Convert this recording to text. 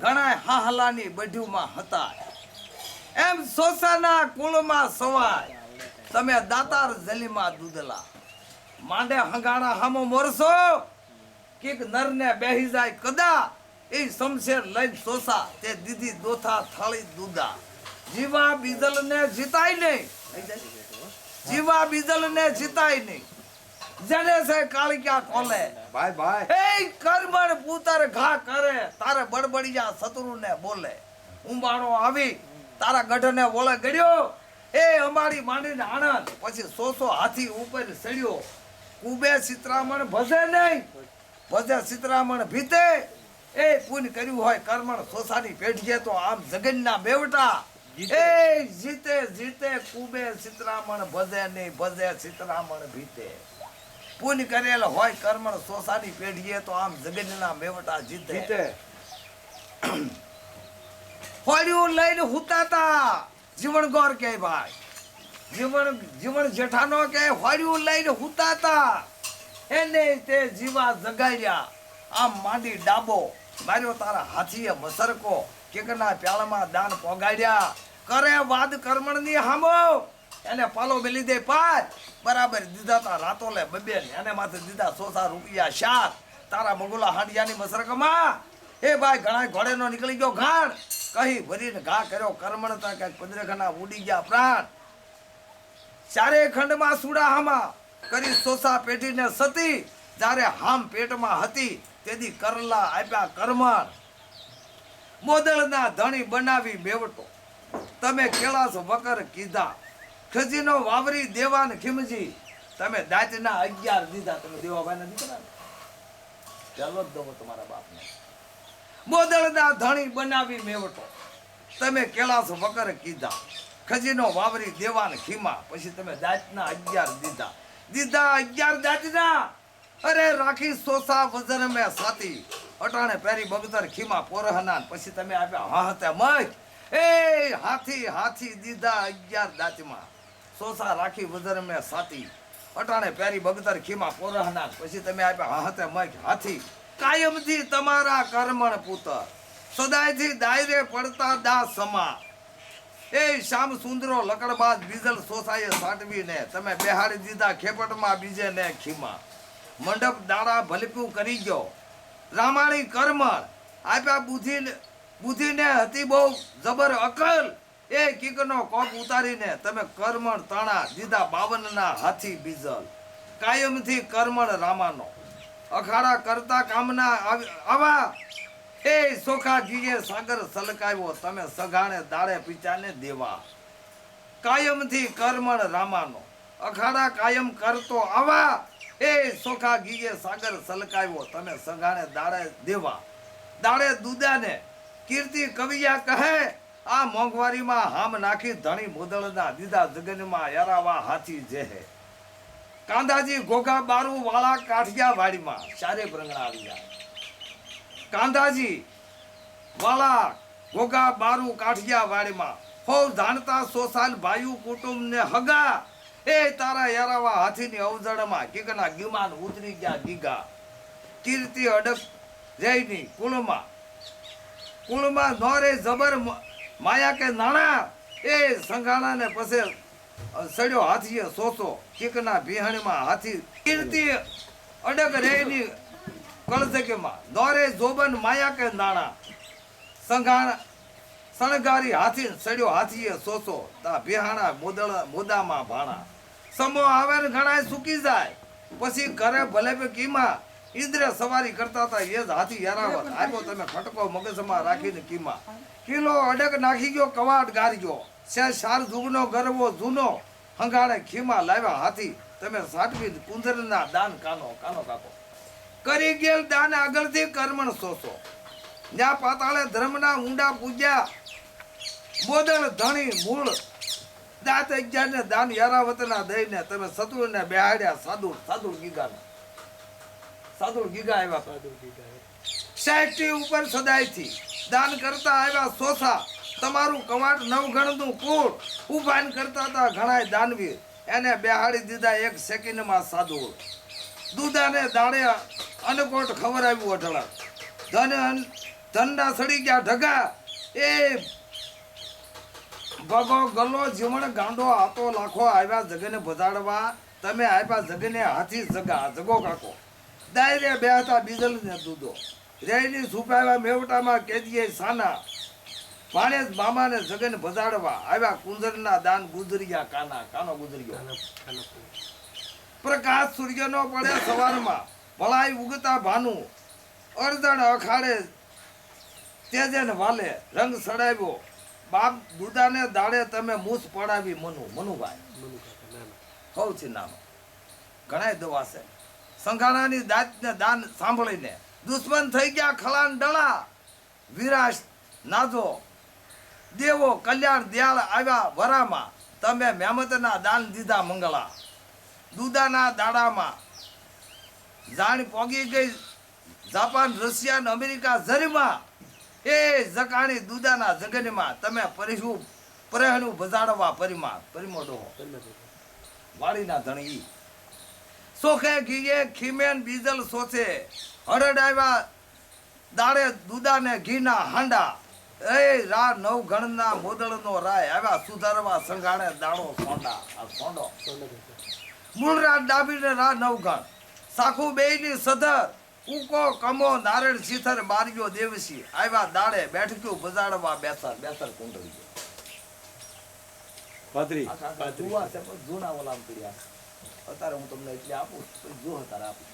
ઘણા હાહલાની બઢ્યુમાં હતા એમ સોસાના કુળમાં સવાય. તમે દાતાર જલીમાં દૂધલા. માંડે હંગાણા હામો મોરસો. કીક નરને બેહી જાય કદા. એ શમશેર લઈને સોસા તે દીદી દોથા થાળી દૂધા. જીવા બીજલ ને જીતાય નહીં. જીવા બીજલ ને જીતાય નહીં. જને છે કાળિયા કોલે ભાઈ ભાઈ એ કર્મણ પુતર ઘા કરે તારે બડબડિયા શત્રુ ને બોલે. ઉંબાણો આવી તારા ગઢને બોલે ગડ્યો એ અમારી માંડીને આણંદ પછી સોસો હાથી ઉપર ચડ્યો. કુબે સિતરામણ ભજે નહીં ભજે સિતરામણ ભીતે. એ પૂન કર્યું હોય કર્મણ સોસાની પેઢીએ તો આમ જગનના બેવટા. એ જીતે જીતે કુબે સિતરામણ ભજે નહીં ભજે સિતરામણ ભીતે. પુન કરેલ હોય કર્મ સોસાની પેઢીએ તો આમ જગનના મેવટા જીતે. જીતે. હોળિયું લઈને હુતાતા. જીવન ગોર કે ભાઈ? જીવન જીવન જેઠાનો કે હોળિયું લઈને હુતાતા. એને તે જીવા જગાડ્યા. આમ માંડી ડાબો. માર્યો તારા હાથીએ મસરકો. કેકના પ્યાળામાં દાન પોગાડ્યા. કરે વાદ કર્મણની હામો એને પાલો મેં લીધે પાંચ. બરાબર દીધા તા રાતો લે બબે ને એને માથે દીધા સોસા રૂપિયા શાક તારા મગુલા હાંડિયાની મસરકમાં એ ભાઈ ઘણા ઘોડેનો નીકળી ગયો ઘાણ. કહી ભરીને ઘા કર્યો કર્મણતા કે પંદરખના ઉડી ગયા પ્રાણ. ચારે ખંડમાં સુડાહામાં કરી સોસા પેઢીને સતી. જ્યારે હામ પેટમાં હતી તેથી કરલા આપ્યા કર્મણ. મોદળના ધણી બનાવી મેવટો. તમે કેળાસ વકર કીધા. ખજીનો, વાવરી દેવાન ખીમજી. તમે દાંતના અગિયાર દીધા. તમે દેવાભાઈના દીકરા? ચાલો જ દો તમારા બાપને. મોદળના ધણી બનાવી મેવટો. તમે કેલાસ વગર કીધા. ખજીનો, વાવરી દેવાન ખીમા. પછી તમે દાંતના અગિયાર દીધા. દીધા અગિયાર દાંતના. અરે રાખી સોસા વજન મેં સાતી. અટાણે પેરી બગદર ખીમા પોરહના. પછી તમે આપ્યા હા હતા મજ એ હાથી હાથી દીધા અગિયાર દાંતમાં. સોસા રાખી વજન મેં સાતી અટાણે પેરી બગદર ખીમા પોરહના. પછી તમે આપ્યા હાથે મય હાથી. કાયમથી તમારા કર્મણ પુત્ર. સદાયથી દાયરે પડતા દા સમા. એ શ્યામ સુંદરો લકડબાજ બીજલ સોસાએ સાટવીને તમે બેહાડી દીધા ખેપટમાં બીજે ને ખીમા. મંડપ દાડા ભલપ્યું કરી ગયો. રામાણી કર્મણ. આપ્યા બુદ્ધિ બુદ્ધિને હતી બહુ જબર અકલ. એ કીકનો કોપ ઉતારીને તમે કર્મણ તણા દીધા બાવનના હાથી બીજલ. કાયમથી કર્મણ રામાનો. અખાડા કરતા કામના આવા એ સોખા જીએ સાગર સલકાવ્યો, તમે સઘાણે દાડે પીચાને દેવા. કાયમથી કર્મણ રામાનો. અખાડા કાયમ કરતો આવા. એ સોખા ગીએ સાગર સલકાવ્યો, તમે સઘાણે દાડે દેવા. દાડે દુદાને કીર્તિ કવિયા કહે આ મોંઘવારીમાં હામ નાખી ધણી મોદળના દીધા જગનમાં યારાવા હાથી જેહે કાંદાજી ઘોઘા બારુ વાળા કાઠિયા વાડીમાં ચારે પ્રંગણા આવી જાય. કાંધાજી વાળા ઘોઘા બારુ કાઠિયા વાડીમાં હો જાણતા સોસાલ ભાઈ કુટુંબ ને હગા. એ તારા યારાવા હાથીની અવજડમાં કીકના ગીમાન ઉતરી ગયા ગીગા. કીર્તિ અડક જયની કુળમાં. કુળમાં નોરે જબર માયા કે નાણા? એ સંઘાણા ને પછી સડ્યો હાથીએ સોસો. કીકના ભીહણીમાં હાથી કીર્તિ અડક રેની કળજકેમાં દોરે જોબન માયા કે નાણા? સંઘાણા શણગારી હાથી સડ્યો હાથીએ સોસો. તા બિહાણા મોદળ મોદામાં ભાણા. સમો આવે ને ઘણાય સુકી જાય. પછી ઘરે ભલે કીમાં ઇન્દ્ર સવારી કરતા હતા એ જ હાથી યારાવત આવ્યો તમે ખટકો મગજમાં રાખીને કીમા. કિલો અડક નાખી ગયો કવાટ ગારી ગયો સે સાર જુગનો ગરવો જૂનો હંગાણે ખીમા લાવ્યા હાથી. તમે સાટવી કુંદરના દાન કાનો કાનો કાકો કરી ગયેલ દાન આગળથી કર્મણ સોસો જ્યાં પાતાળે ધર્મના ઊંડા પૂજ્યા. બોદળ ધણી મૂળ દાંત અગિયાર ને દાન યારાવતના દઈને તમે શત્રુને બેહાડ્યા સાદુર સાદુર ગીગાને. સાદુર ગીગા આવ્યા. સાહિત્ય ઉપર સદાયથી દાન કરતા આવ્યા સોસા. તમારું કવાટ નવગણનું કુળ ઉભાન કરતા હતા ઘણાય દાનવીર. એને બેહાડી દીધા એક સેકન્ડમાં સાધુ. દૂધાને દાણે અનકોટ ખબર આવ્યું અઢળક. ધન ધંડા સડી ગયા ઢગા. એ ભગો ગલો જીવણ ગાંડો હાથો લાખો આવ્યા જગને ભજાડવા. તમે આવ્યા જગને હાથી જગા જગો કાકો. દાયરે બે હતા બીજલ ને દૂધો. રેયની છુપાવ્યા મેવટામાં કેદીએ સાના. પાણેજ મામાને જગન ભજાડવા આવ્યા કુંજરના દાન ગુજરિયા કાના. કાનો ગુજરિયો? પ્રકાશ સૂર્યનો પડે સવારમાં. ભલાઈ ઉગતા ભાનુ. અર્જણ અખાડે તેજન વાલે રંગ સડાવ્યો. બાપ દુદાને દાડે તમે મૂછ પડાવી મનુ. મનુભાઈ. કઉ છે નામ ઘણાય દવા છે. સંઘાણાની દાંતને દાન સાંભળીને દુશ્મન થઈ ગયા ખલાન ડળા. વિરાશ, નાજો, દેવો, કલ્યાણ, દયાળ આવ્યા વરામાં. તમે મહેમતના દાન દીધા મંગળા દુદાના દાડામાં જાણ પોગી ગઈ જાપાન, રશિયા અમેરિકા ઝરીમાં. એ જકાણી દુદાના જગનમાં તમે પરિહુ પરહણું બજાડવા પરિમા પરિમોડો વાળીના ધણી. સોખે ઘીએ ખીમેન બીજલ સોચે. હરડ આવ્યા દાડે દુદાને ઘીના હાંડા. એ રા નવ ગણના મોદળનો રાય આવ્યા સુધારવા સંઘાણે દાડો સોંડા. આ સોંડો. મૂળરાજ ડાબીને રા નવગણ સાખુ બેયની સધર ઉકો કમો નારણ શિથર બારીઓ દેવસી આવ્યા દાડે બેઠક્યું બજાડવા બેસર બેસર કુંડળી પાદરી. જૂના ઓલામ પડ્યા અત્યારે હું તમને એટલે આપું તો જો અત્યારે આપું